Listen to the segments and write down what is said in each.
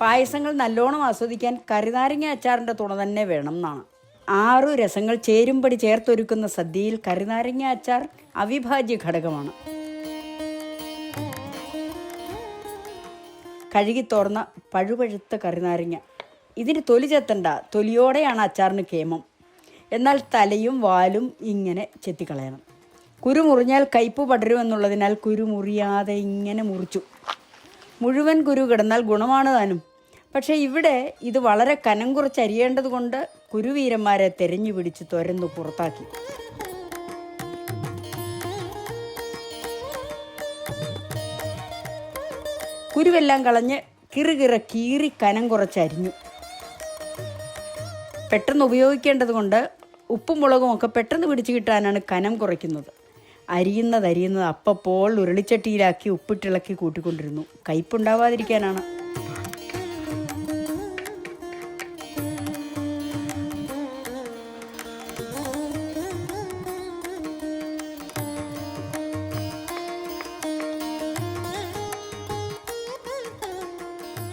പായസങ്ങൾ നല്ലോണം ആസ്വദിക്കാൻ കരിനാരങ്ങ അച്ചാറിന്റെ തുണ തന്നെ വേണം എന്നാണ്. ആറു രസങ്ങൾ ചേരുംപടി ചേർത്തൊരുക്കുന്ന സദ്യയിൽ കരിനാരങ്ങ അച്ചാർ അവിഭാജ്യ ഘടകമാണ്. കഴുകി തോർന്ന പഴുപഴുത്ത കറിനാരങ്ങ ഇതിന് തൊലി ചെത്തണ്ട തൊലിയോടെയാണ് അച്ചാറിന് കേമം. എന്നാൽ തലയും വാലും ഇങ്ങനെ ചെത്തിക്കളയണം. കുരുമുറിഞ്ഞാൽ കയ്പ് പടരുമെന്നുള്ളതിനാൽ കുരു മുറിയാതെ ഇങ്ങനെ മുറിച്ചു. മുഴുവൻ കുരു കിടന്നാൽ ഗുണമാണ് താനും. പക്ഷേ ഇവിടെ ഇത് വളരെ കനം കുറച്ച് അരിയേണ്ടത് കൊണ്ട് കുരുവീരന്മാരെ തെരഞ്ഞു പിടിച്ച് തുരന്നു പുറത്താക്കി. കുരുവെല്ലാം കളഞ്ഞ് കിറുകിറ കീറി കനം കുറച്ചരിഞ്ഞു പെട്ടെന്ന് ഉപയോഗിക്കേണ്ടത് കൊണ്ട് ഉപ്പും മുളകും ഒക്കെ പെട്ടെന്ന് പിടിച്ചു കിട്ടാനാണ് കനം കുറയ്ക്കുന്നത്. അരിയുന്നത് അരിയുന്നത് അപ്പപ്പോൾ ഉരുളിച്ചട്ടിയിലാക്കി ഉപ്പിട്ടിളക്കി കൂട്ടിക്കൊണ്ടിരുന്നു. കയ്പുണ്ടാവാതിരിക്കാനാണ്.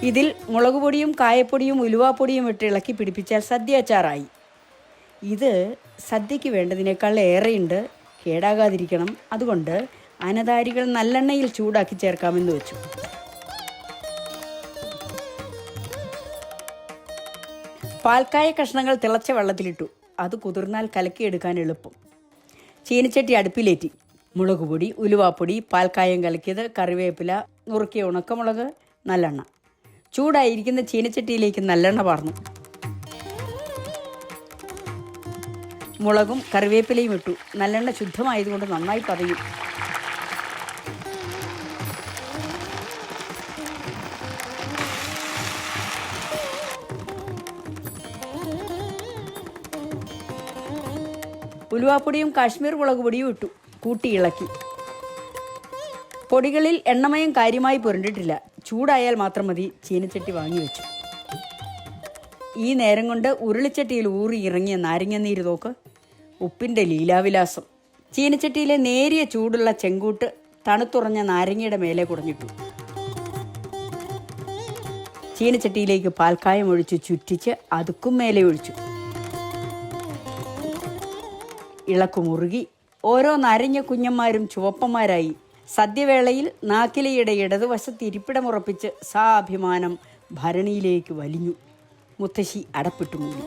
ഇതിൽ മുളക് പൊടിയും കായപ്പൊടിയും ഉലുവാപ്പൊടിയും ഇട്ട് ഇളക്കി പിടിപ്പിച്ചാൽ സദ്യ അച്ചാറായി. ഇത് സദ്യയ്ക്ക് വേണ്ടതിനേക്കാൾ ഏറെയുണ്ട്. കേടാകാതിരിക്കണം. അതുകൊണ്ട് അനതാരികൾ നല്ലെണ്ണയിൽ ചൂടാക്കി ചേർക്കാമെന്ന് വെച്ചു. പാൽക്കായ കഷ്ണങ്ങൾ തിളച്ച വെള്ളത്തിലിട്ടു. അത് കുതിർന്നാൽ കലക്കിയെടുക്കാൻ എളുപ്പം. ചീനച്ചട്ടി അടുപ്പിലേറ്റി. മുളക് പൊടി ഉലുവാപ്പൊടി പാൽക്കായം കലക്കിയത് കറിവേപ്പില നുറുക്കിയ ഉണക്കമുളക് നല്ലെണ്ണ. ചൂടായിരിക്കുന്ന ചീനച്ചട്ടിയിലേക്ക് നല്ലെണ്ണ പാർന്നു. മുളകും കറിവേപ്പിലയും ഇട്ടു. നല്ലെണ്ണ ശുദ്ധമായതുകൊണ്ട് നന്നായി പതയും. ഉലുവാപ്പൊടിയും കാശ്മീർ മുളക് പൊടിയും ഇട്ടു. കൂട്ടി ഇളക്കി. പൊടികളിൽ എണ്ണമയം കാര്യമായി പുരണ്ടിട്ടില്ല. ചൂടായാൽ മാത്രം മതി ചീനച്ചട്ടി വാങ്ങി വെച്ചു. ഈ നേരം കൊണ്ട് ഉരുളിച്ചട്ടിയിൽ ഊറി ഇറങ്ങിയ നാരങ്ങ നീര് നോക്ക് ഉപ്പിന്റെ ലീലാവിലാസം. ചീനച്ചട്ടിയിലെ നേരിയ ചൂടുള്ള ചെങ്കൂട്ട് തണുത്തുറഞ്ഞ നാരങ്ങയുടെ മേലെ കുടഞ്ഞിട്ടു. ചീനച്ചട്ടിയിലേക്ക് പാൽക്കായം ഒഴിച്ച് ചുറ്റിച്ച് അതുക്കും മേലെ ഒഴിച്ചു. ഇളക്കുമുറുകി ഓരോ നാരങ്ങ കുഞ്ഞന്മാരും ചുവപ്പന്മാരായി സദ്യവേളയിൽ നാക്കിലയുടെ ഇടതുവശത്ത് ഇരിപ്പിടമുറപ്പിച്ച് സാഭിമാനം ഭരണിയിലേക്ക് വലിഞ്ഞു. മുത്തശ്ശി അടപ്പിട്ടു മൂടി